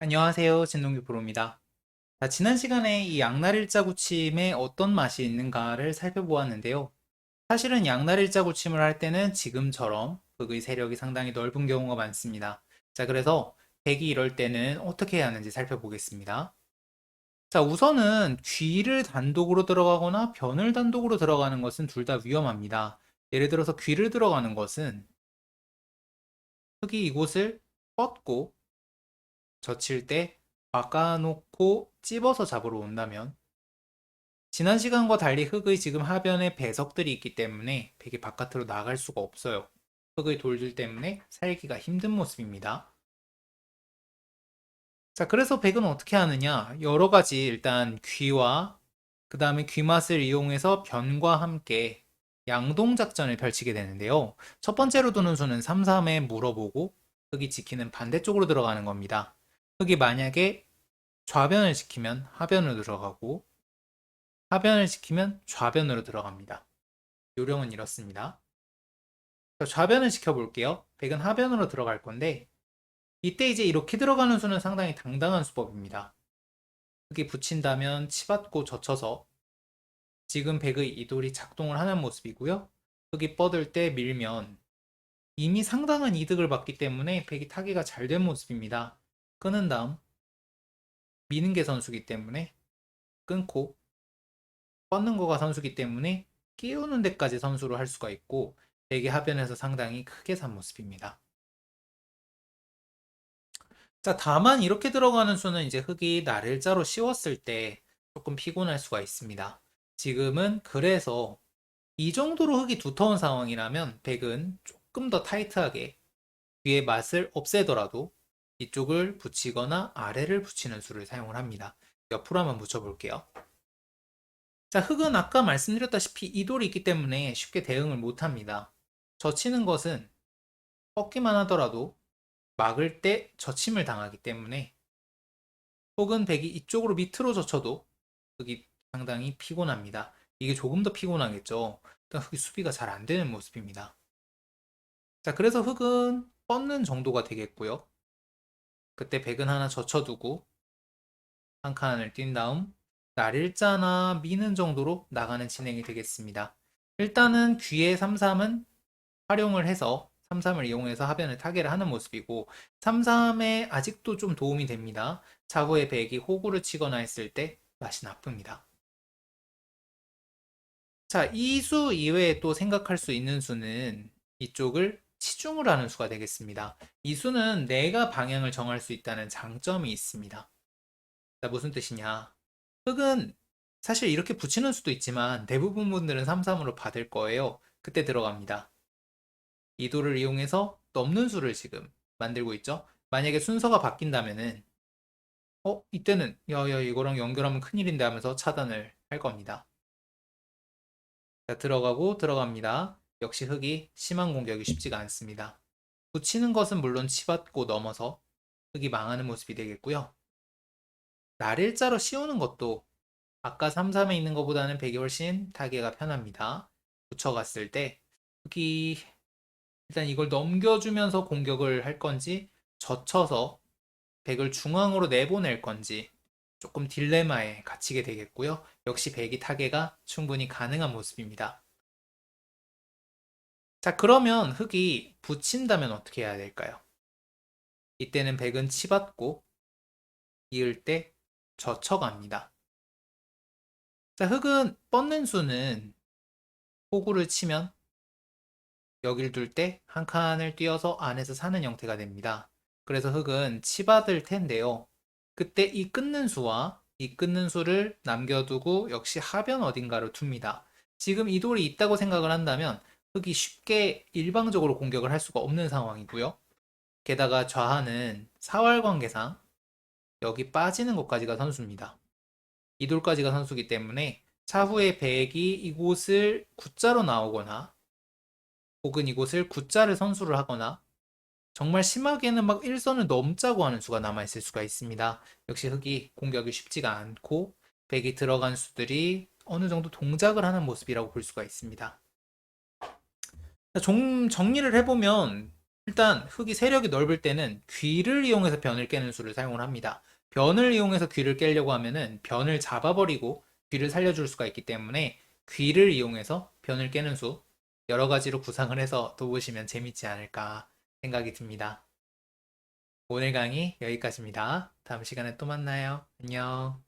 안녕하세요. 진동규 프로입니다. 자, 지난 시간에 이 양날일자 고침에 어떤 맛이 있는가를 살펴보았는데요. 사실은 양날일자 고침을 할 때는 지금처럼 극의 세력이 상당히 넓은 경우가 많습니다. 자, 그래서 백이 이럴 때는 어떻게 해야 하는지 살펴보겠습니다. 자, 우선은 귀를 단독으로 들어가거나 변을 단독으로 들어가는 것은 둘 다 위험합니다. 예를 들어서 귀를 들어가는 것은 흙이 이곳을 뻗고 젖힐 때 바꿔놓고 찝어서 잡으러 온다면 지난 시간과 달리 흙의 지금 하변에 배석들이 있기 때문에 백이 바깥으로 나갈 수가 없어요. 흙의 돌들 때문에 살기가 힘든 모습입니다. 자, 그래서 백은 어떻게 하느냐? 여러 가지 일단 귀와 그 다음에 귀맛을 이용해서 변과 함께 양동 작전을 펼치게 되는데요. 첫 번째로 두는 수는 3, 3에 물어보고 흙이 지키는 반대쪽으로 들어가는 겁니다. 흙이 만약에 좌변을 지키면 하변으로 들어가고 하변을 지키면 좌변으로 들어갑니다. 요령은 이렇습니다. 자, 좌변을 지켜볼게요. 백은 하변으로 들어갈 건데 이때 이제 이렇게 들어가는 수는 상당히 당당한 수법입니다. 흙이 붙인다면 치받고 젖혀서 지금 백의 이 돌이 작동을 하는 모습이고요. 흙이 뻗을 때 밀면 이미 상당한 이득을 받기 때문에 백이 타기가 잘 된 모습입니다. 끊은 다음 미는 게 선수기 때문에 끊고 뻗는 거가 선수기 때문에 끼우는 데까지 선수로 할 수가 있고 대개 하변에서 상당히 크게 산 모습입니다. 자, 다만 이렇게 들어가는 수는 이제 흙이 날일자로 씌웠을 때 조금 피곤할 수가 있습니다. 지금은 그래서 이 정도로 흙이 두터운 상황이라면 백은 조금 더 타이트하게 뒤에 맛을 없애더라도 이쪽을 붙이거나 아래를 붙이는 수를 사용을 합니다. 옆으로 한번 붙여볼게요. 자, 흙은 아까 말씀드렸다시피 이돌이 있기 때문에 쉽게 대응을 못합니다. 젖히는 것은 뻗기만 하더라도 막을 때 젖힘을 당하기 때문에 혹은 백이 이쪽으로 밑으로 젖혀도 흙이 상당히 피곤합니다. 이게 조금 더 피곤하겠죠. 일단 흙이 수비가 잘 안 되는 모습입니다. 자, 그래서 흙은 뻗는 정도가 되겠고요. 그때 백은 하나 젖혀두고 한 칸을 뛴 다음 날일자나 미는 정도로 나가는 진행이 되겠습니다. 일단은 귀의 33은 활용을 해서 33을 이용해서 하변을 타개를 하는 모습이고 33에 아직도 좀 도움이 됩니다. 차후에 백이 호구를 치거나 했을 때 맛이 나쁩니다. 자, 이 수 이외에 또 생각할 수 있는 수는 이쪽을 치중을 하는 수가 되겠습니다. 이 수는 내가 방향을 정할 수 있다는 장점이 있습니다. 자, 무슨 뜻이냐? 흙은 사실 이렇게 붙이는 수도 있지만 대부분 분들은 33으로 받을 거예요. 그때 들어갑니다. 이 도를 이용해서 넘는 수를 지금 만들고 있죠. 만약에 순서가 바뀐다면은 어 이때는 야야 이거랑 연결하면 큰일인데 하면서 차단을 할 겁니다. 자 들어가고 들어갑니다. 역시 흙이 심한 공격이 쉽지가 않습니다. 붙이는 것은 물론 치받고 넘어서 흙이 망하는 모습이 되겠고요. 날일자로 씌우는 것도 아까 3, 3에 있는 것보다는 백이 훨씬 타기가 편합니다. 붙여갔을 때 흙이 일단 이걸 넘겨주면서 공격을 할 건지 젖혀서 백을 중앙으로 내보낼 건지 조금 딜레마에 갇히게 되겠고요. 역시 백이 타개가 충분히 가능한 모습입니다. 자, 그러면 흙이 붙인다면 어떻게 해야 될까요? 이때는 백은 치받고 이을 때 젖혀갑니다. 자, 흙은 뻗는 수는 호구를 치면 여기를 둘때 한 칸을 띄어서 안에서 사는 형태가 됩니다. 그래서 흙은 치받을 텐데요. 그때 이 끊는 수와 이 끊는 수를 남겨두고 역시 하변 어딘가로 둡니다. 지금 이 돌이 있다고 생각을 한다면 흙이 쉽게 일방적으로 공격을 할 수가 없는 상황이고요. 게다가 좌하는 사활 관계상 여기 빠지는 것까지가 선수입니다. 이 돌까지가 선수기 때문에 차후에 백이 이곳을 구자로 나오거나 혹은 이곳을 구자를 선수를 하거나 정말 심하게는 막 일선을 넘자고 하는 수가 남아있을 수가 있습니다. 역시 흙이 공격이 쉽지가 않고 백이 들어간 수들이 어느 정도 동작을 하는 모습이라고 볼 수가 있습니다. 좀 정리를 해보면 일단 흙이 세력이 넓을 때는 귀를 이용해서 변을 깨는 수를 사용을 합니다. 변을 이용해서 귀를 깨려고 하면은 변을 잡아버리고 귀를 살려줄 수가 있기 때문에 귀를 이용해서 변을 깨는 수 여러 가지로 구상을 해서 둬보시면 재밌지 않을까 생각이 듭니다. 오늘 강의 여기까지입니다. 다음 시간에 또 만나요. 안녕.